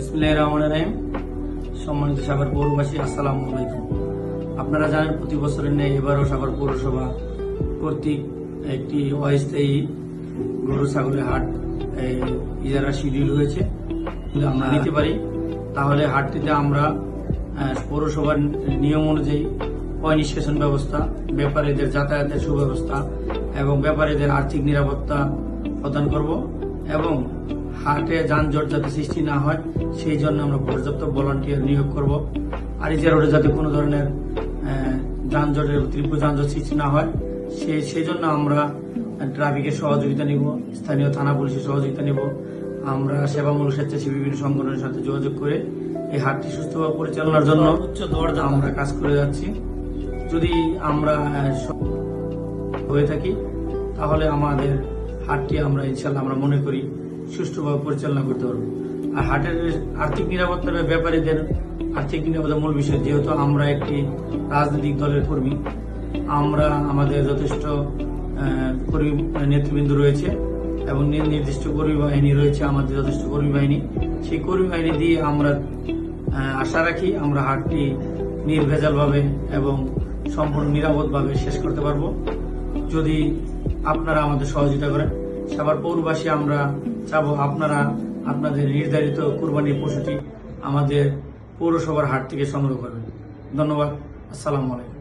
বিসমুল্লাহ রহমান রাহিম। সম্মানিত সাগর পৌরবাসী আসসালামু আলাইকুম। আপনারা জানেন প্রতি বছরের নেই এবারও সাগর পৌরসভা কর্তৃক একটি অস্থায়ী গরু ছাগলের হাট ইজারা শিডিউল হয়েছে। আমরা নিতে পারি তাহলে হাটটিতে আমরা পৌরসভার নিয়ম অনুযায়ী পয় নিষ্কাশন ব্যবস্থা ব্যাপারীদের যাতায়াতের সুব্যবস্থা এবং ব্যাপারীদের আর্থিক নিরাপত্তা প্রদান করব এবং হাটে যানজট যাতে সৃষ্টি না হয় সেই জন্য আমরা পর্যাপ্ত ভলান্টিয়ার নিয়োগ করব। আর ইজার রোডে যাতে কোনো ধরনের যানজটের তীব্র যানজট সৃষ্টি না হয় সে সেই জন্য আমরা ট্রাফিকের সহযোগিতা নিব স্থানীয় থানা পুলিশের সহযোগিতা নিব। আমরা সেবামূলক স্বেচ্ছাসেবী বিভিন্ন সংগঠনের সাথে যোগাযোগ করে এই হাটটি সুস্থভাবে পরিচালনার জন্য উচ্চ দরজা আমরা কাজ করে যাচ্ছি। যদি আমরা হয়ে থাকি তাহলে আমাদের হাটটি আমরা ইনশাল্লাহ আমরা মনে করি সুষ্ঠুভাবে পরিচালনা করতে পারব। আর হাটের আর্থিক নিরাপত্তার ব্যাপারীদের আর্থিক নিরাপত্তার মূল বিষয়, যেহেতু আমরা একটি রাজনৈতিক দলের কর্মী, আমরা আমাদের যথেষ্ট কর্মী নেতৃবৃন্দ রয়েছে এবং নির্দিষ্ট কর্মী বাহিনী রয়েছে, আমাদের যথেষ্ট কর্মী বাহিনী। সেই কর্মী বাহিনী দিয়ে আমরা আশা রাখি আমরা হাটটি নির্ভেজালভাবে এবং সম্পূর্ণ নিরাপদভাবে শেষ করতে পারব। যদি আপনারা আমাদের সহযোগিতা করেন। সবার পৌরবাসী আমরা চাবো আপনারা আপনাদের নির্ধারিত কোরবানির পশুটি আমাদের পৌরসভার হাট থেকে সংগ্রহ করবেন। ধন্যবাদ। আসসালামু আলাইকুম।